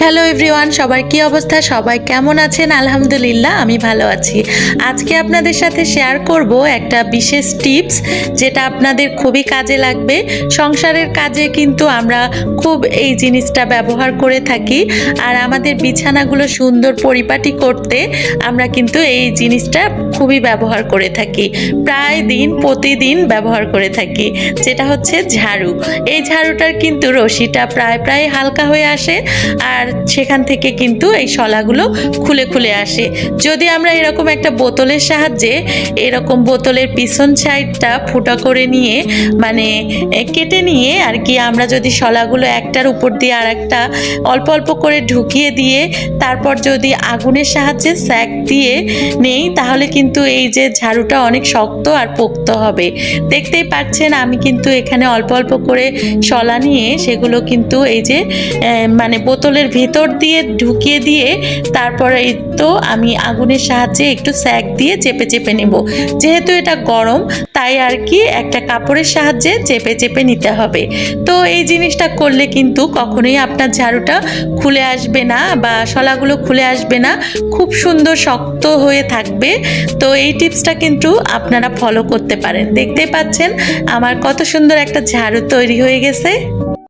Hello everyone সবার কি অবস্থা? সবাই কেমন আছেন? আলহামদুলিল্লাহ, আমি ভালো আছি। আজকে আপনাদের সাথে শেয়ার করব একটা বিশেষ টিপস যেটা আপনাদের খুবই কাজে লাগবে। সংসারের কাজে কিন্তু আমরা খুব এই জিনিসটা ব্যবহার করে থাকি। আর আমাদের বিছানাগুলো সুন্দর পরিপাটি করতে আমরা কিন্তু এই জিনিসটা খুবই ব্যবহার করে থাকি। প্রায় দিন, প্রতিদিন ব্যবহার করে থাকি, যেটা হচ্ছে ঝাড়ু। এই ঝাড়ুটার কিন্তু রশিটা প্রায় প্রায় হালকা হয়ে আসে। আর সেখান থেকে কিন্তু এই শলাগুলো খুলে খুলে আসে। যদি আমরা এরকম একটা বোতলের সাহায্যে এরকম বোতলের পিছন সাইডটা ফুটা করে নিয়ে মানে কেটে নিয়ে আর কি আমরা যদি শলাগুলো একটার উপর দিয়ে আর একটা অল্প অল্প করে ঢুকিয়ে দিয়ে তারপর যদি আগুনের সাহায্যে স্যাক দিয়ে নেই, তাহলে কিন্তু এই যে ঝাড়ুটা অনেক শক্ত আর পোক্ত হবে। দেখতেই পাচ্ছেন আমি কিন্তু এখানে অল্প অল্প করে শলা নিয়ে সেগুলো কিন্তু এই যে মানে বোতলের ভেতর দিয়ে ঢুকিয়ে দিয়ে তারপরে তো আমি আগুনের সাহায্যে একটু স্যাক দিয়ে চেপে চেপে নেব। যেহেতু এটা গরম, তাই আর কি একটা কাপড়ের সাহায্যে চেপে চেপে নিতে হবে। তো এই জিনিসটা করলে কিন্তু কখনোই আপনার ঝাড়ুটা খুলে আসবে না বা শলাগুলো খুলে আসবে না। খুব সুন্দর শক্ত হয়ে থাকবে। তো এই টিপসটা কিন্তু আপনারা ফলো করতে পারেন। দেখতেই পাচ্ছেন, আমার কত সুন্দর একটা ঝাড়ু তৈরি হয়ে গেছে।